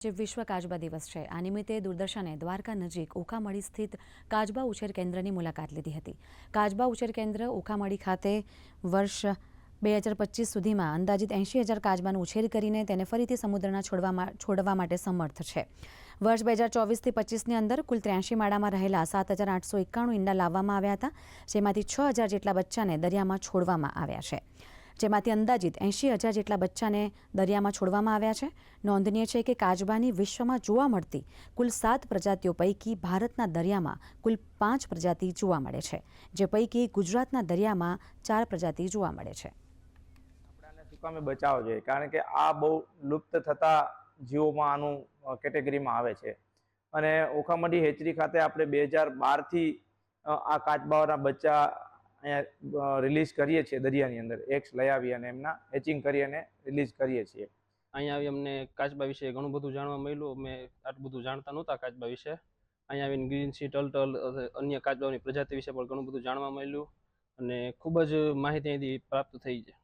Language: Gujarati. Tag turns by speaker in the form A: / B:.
A: જે વિશ્વ કાજબા દિવસ છે. આ નિમિત્તે દૂરદર્શને દ્વારકા નજીક ઓખામળી સ્થિત કાજબા ઉછેર કેન્દ્રની મુલાકાત લીધી હતી. કાજબા ઉછેર કેન્દ્ર ઓખામળી ખાતે વર્ષ બે હજાર પચીસ સુધીમાં અંદાજિત એંશી હજાર કાજબાનું ઉછેર કરીને તેને ફરીથી સમુદ્રના છોડવામાં છોડવા માટે સમર્થ છે. વર્ષ બે હજાર ચોવીસથી પચીસની અંદર કુલ ત્ર્યાસી માળામાં રહેલા સાત હજાર આઠસો એકાણું ઈંડા લાવવામાં આવ્યા હતા, જેમાંથી છ હજાર જેટલા બચ્ચાને દરિયામાં છોડવામાં આવ્યા છે. જેમાંથી અંદાજિત એંશી હજાર જેટલા બચ્ચાને દરિયામાં છોડવામાં આવ્યા છે. નોંધનીય છે કે કાચબાની વિશ્વમાં જોવા મળતી કુલ સાત પ્રજાતિઓ પૈકી ભારતના દરિયામાં કુલ પાંચ પ્રજાતિ જોવા મળે છે, જે પૈકી ગુજરાતના દરિયામાં ચાર પ્રજાતિ જોવા મળે છે.
B: શું બચાવવો જોઈએ, કારણ કે આ બહુ લુપ્ત થતા જીવોમાં આનું કેટેગરીમાં આવે છે. અને ઓખામડી હેચરી ખાતે આપણે બે હજાર બારથી આ કાચબાઓના બચ્ચા અહીંયા રિલીઝ કરીએ છીએ દરિયાની અંદર. એક્સ લઈ આવી અને એમના હેચિંગ કરી અને રિલીઝ કરીએ છીએ.
C: અહીંયા આવી અમને કાચબા વિશે ઘણું બધું જાણવા મળ્યું. અમે આટલું બધું જાણતા નહોતા કાચબા વિશે. અહીંયા આવીને ગ્રીન સી ટલ અન્ય કાચબાઓની પ્રજાતિ વિશે પણ ઘણું બધું જાણવા મળ્યું. અને ખૂબ જ માહિતી અહીંથી પ્રાપ્ત થઈ છે.